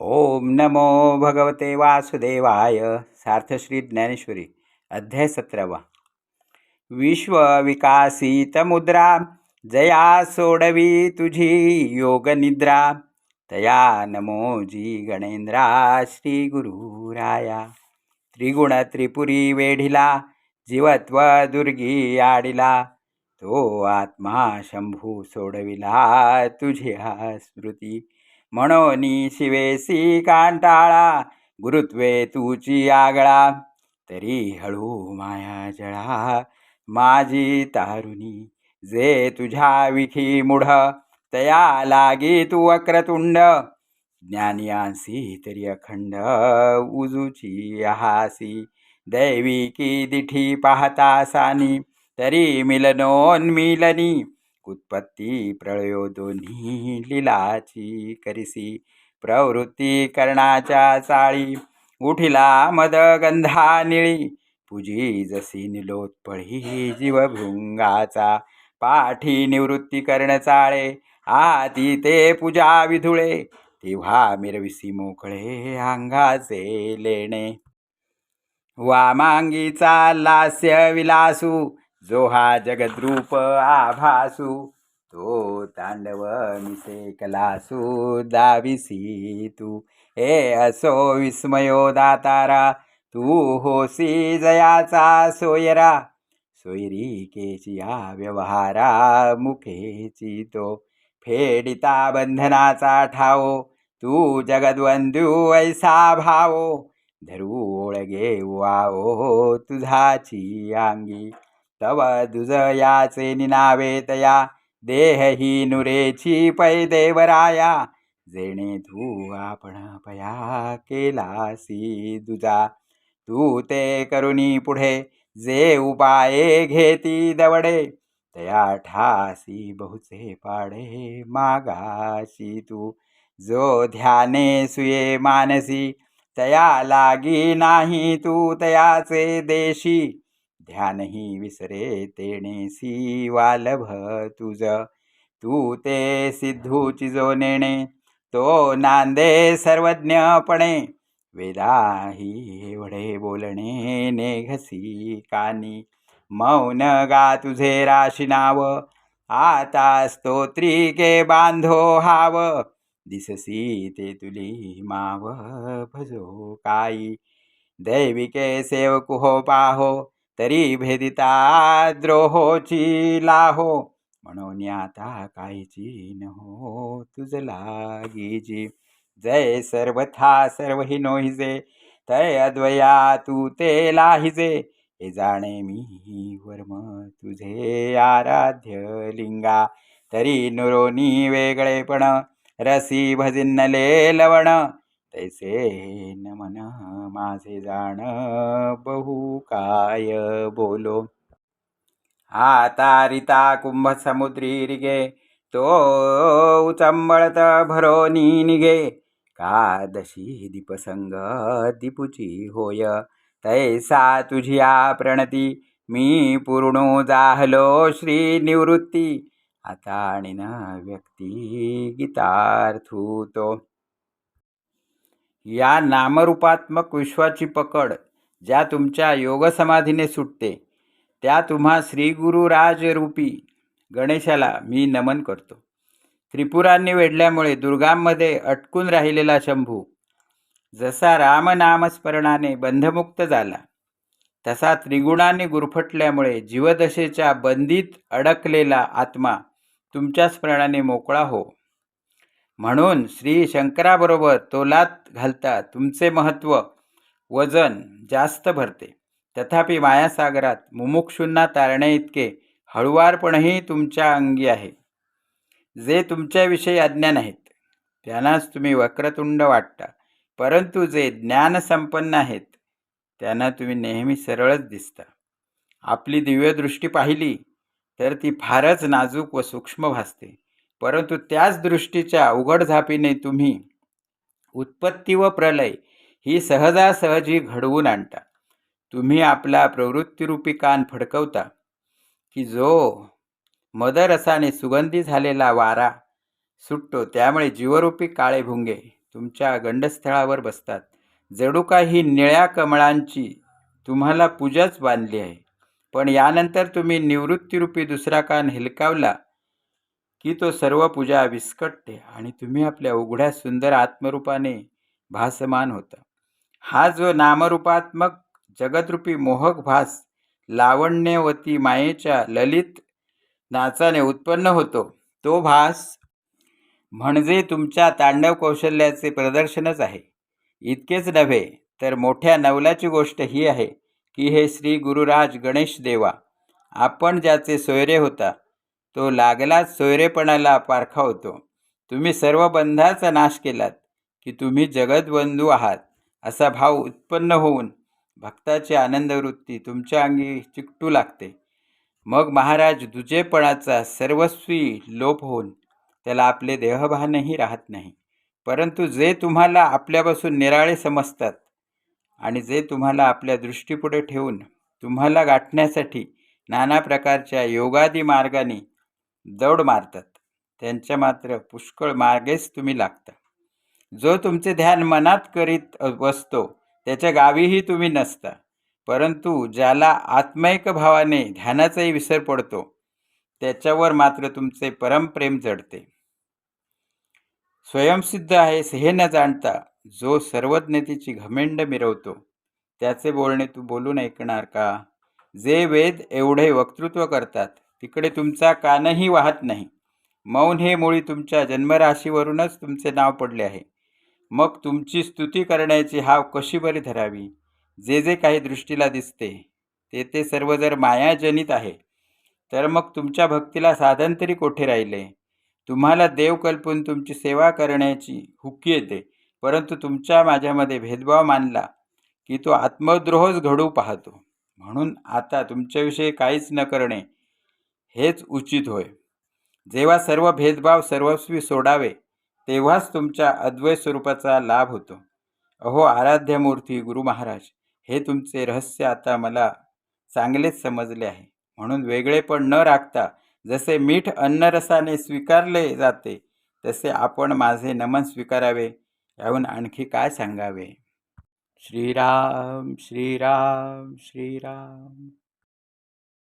ओम नमो भगवते वासुदेवाय सार्थश्री ज्ञानेश्वरी अध्याय सतरावा. विश्वविकासित मुद्रा जया सोडवी तुझी योगनिद्रा तया नमोजी गणेंद्रा श्री गुरुराया. त्रिगुण त्रिपुरी वेढिला जीवत्व दुर्गी आडिला तो आत्मा शंभू सोडविला तुझी हा स्मृती. म्हणोनी शिवेसी कांटाळा गुरुत्वे तुची आगळा. तरी हळू माया जळा माझी तारुणी जे तुझ्या विखी मुढ तया लागी तू वक्रतुंड ज्ञानियांसी तरी अखंड उजूची हासी दैविकी दिठी पाहता सानी तरी मिलनोन्मिलनी. उत्पत्ती प्रळयो दोन्ही लिलाची करिसी. प्रवृत्ती कर्णाच्या चाळी उठिला मदगंधा निळी. पूजी जसी निलोत्पळी जीवभृंगाचा पाठी निवृत्ती कर्ण चाळे. आती ते पूजा विधुळे तेव्हा मिरविसी मोकळे अंगाचे लेणे. वामांगीचा लास्य विलासू जो हा जगद्रूप आभासू तो तांडव मिसे कलासू दाविसी तू हे असो विस्मयो दातारा तू होसी जयाचा सोयरा। सोयरी केचिया व्यवहारा मुखेची तो। फेडिता बंधनाचा ठावो तू जगद्वंदू ऐसा भावो। धरू ओळगे वाओ तुझाची अंगी तव दुजयाचे निनावे तया देह ही नुरेची पै देवराया जेणे तू आपण पया केलासी दुजा तू ते करुणी पुढे जे उपाये घेती दवडे तया ठासी बहुचे पाडे मागाशी तू जो ध्याने सुये मानसी तया लागी नाही तू तयाचे देशी ध्यानही विसरे तेणेसी वालभ तुझ. तू ते सिद्धूची जो नेणे तो नांदे सर्वज्ञपणे. वेदाही एवढे बोलणे नेघसी कानी. मौन गा तुझे राशी नाव आता स्तोत्रिके बांधो हाव. दिससी ते तुली माव भजो काही दैविके सेवकु हो पाहो तरी भेदिता द्रोहोची लाहो. म्हणून आता काहीची न हो तुझ लागी जय सर्वथा सर्व हि नोहिजे. तय अद्वया तू ते लाहिजे. हे जाणे मी वर्म तुझे आराध्य लिंगा. तरी नुरोनी वेगळेपण. रसी भजिन्नले लवण. तैसे मन माझे जाण बहु काय बोलो. हा तारिता कुंभ समुद्री रिगे तो उचंबळत भरोनी निगे कादशी दीपसंग दीपुची होय तैसा तुझिया प्रणती मी पूर्ण जाहलो श्री निवृत्ती. आता आणि न व्यक्ती गीतार्थूतो या नामरूपात्मक विश्वाची पकड ज्या तुमच्या योगसमाधीने सुटते त्या तुम्हा श्रीगुरुराजरूपी गणेशाला मी नमन करतो. त्रिपुरांनी वेढल्यामुळे दुर्गांमध्ये अटकून राहिलेला शंभू जसा रामनामस्मरणाने बंधमुक्त झाला तसा त्रिगुणांनी गुरफटल्यामुळे जीवदशेच्या बंदीत अडकलेला आत्मा तुमच्या स्मरणाने मोकळा हो. म्हणून श्री शंकराबरोबर तोलात घालता तुमचे महत्त्व वजन जास्त भरते. तथापि मायासागरात मुमुक्षूंना तारणे इतके हळुवारपणही तुमच्या अंगी आहे. जे तुमच्याविषयी अज्ञान आहेत त्यांनाच तुम्ही वक्रतुंड वाटता. परंतु जे ज्ञानसंपन्न आहेत त्यांना तुम्ही नेहमी सरळच दिसता. आपली दिव्यदृष्टी पाहिली तर ती फारच नाजूक व सूक्ष्म भासते. परंतु त्याच दृष्टीच्या उघड झापीने तुम्ही उत्पत्ती व प्रलय ही सहजासहजी घडवून आणता. तुम्ही आपला प्रवृत्तीरूपी कान फडकवता की जो मदरसाने सुगंधी झालेला वारा सुटतो त्यामुळे जीवरूपी काळे भुंगे तुमच्या गंडस्थळावर बसतात. जणू काही निळ्या कमळांची तुम्हाला पूजाच बांधली आहे. पण यानंतर तुम्ही निवृत्तीरूपी दुसरा कान हिलकावला की तो सर्व पूजा विस्कटते आणि तुम्ही आपल्या उघड्या सुंदर आत्मरूपाने भासमान होता. हा जो नामरूपात्मक जगदरूपी मोहक भास लावण्यवती मायेच्या ललित नाचाने उत्पन्न होतो तो भास म्हणजे तुमच्या तांडव कौशल्याचे प्रदर्शनच आहे. इतकेच नव्हे तर मोठ्या नवलाची गोष्ट ही आहे की हे श्री गुरुराज गणेश देवा आपण ज्याचे सोयरे होता तो लागलाच सोयरेपणाला पारखा होतो. तुम्ही सर्व बंधाचा नाश केलात की तुम्ही जगतबंधू आहात असा भाव उत्पन्न होऊन भक्ताची आनंदवृत्ती तुमच्या अंगी चिकटू लागते. मग महाराज दुजेपणाचा सर्वस्वी लोप होऊन त्याला आपले देहभानही राहत नाही. परंतु जे तुम्हाला आपल्यापासून निराळे समजतात आणि जे तुम्हाला आपल्या दृष्टीपुढे ठेवून तुम्हाला गाठण्यासाठी नाना प्रकारच्या योगादी मार्गाने दौड मारतात. त्यांच्या मात्र पुष्कळ मार्गेच तुम्ही लागता. जो तुमचे ध्यान मनात करीत बसतो त्याच्या गावीही तुम्ही नसता. परंतु ज्याला आत्मैक भावाने ध्यानाचाही विसर पडतो त्याच्यावर मात्र तुमचे परमप्रेम जडते. स्वयंसिद्ध आहे हे न जाणता जो सर्वज्ञतेची घमेंड मिरवतो त्याचे बोलणे तू बोलून ऐकणार का? जे वेद एवढे वक्तृत्व करतात तिकडे तुमचा कानही वाहत नाही. मौन हे मुळी तुमच्या जन्मराशीवरूनच तुमचे नाव पडले आहे. मग तुमची स्तुती करण्याची हाव कशी बरी धरावी? जे जे काही दृष्टीला दिसते ते ते सर्व जर मायाजनित आहे तर मग तुमच्या भक्तीला साधन तरी कोठे राहिले? तुम्हाला देव कल्पून तुमची सेवा करण्याची हुक्की येते परंतु तुमच्या माझ्यामध्ये भेदभाव मानला की तो आत्मद्रोहच घडू पाहतो. म्हणून आता तुमच्याविषयी काहीच न करणे हेच उचित होय. जेव्हा सर्व भेदभाव सर्वस्वी सोडावे तेव्हाच तुमच्या अद्वैत स्वरूपाचा लाभ होतो. अहो आराध्यमूर्ती गुरु महाराज हे तुमचे रहस्य आता मला चांगलेच समजले आहे. म्हणून वेगळेपण न राखता जसे मीठ अन्नरसाने स्वीकारले जाते तसे आपण माझे नमन स्वीकारावे याहून आणखी काय सांगावे? श्रीराम श्रीराम श्रीराम.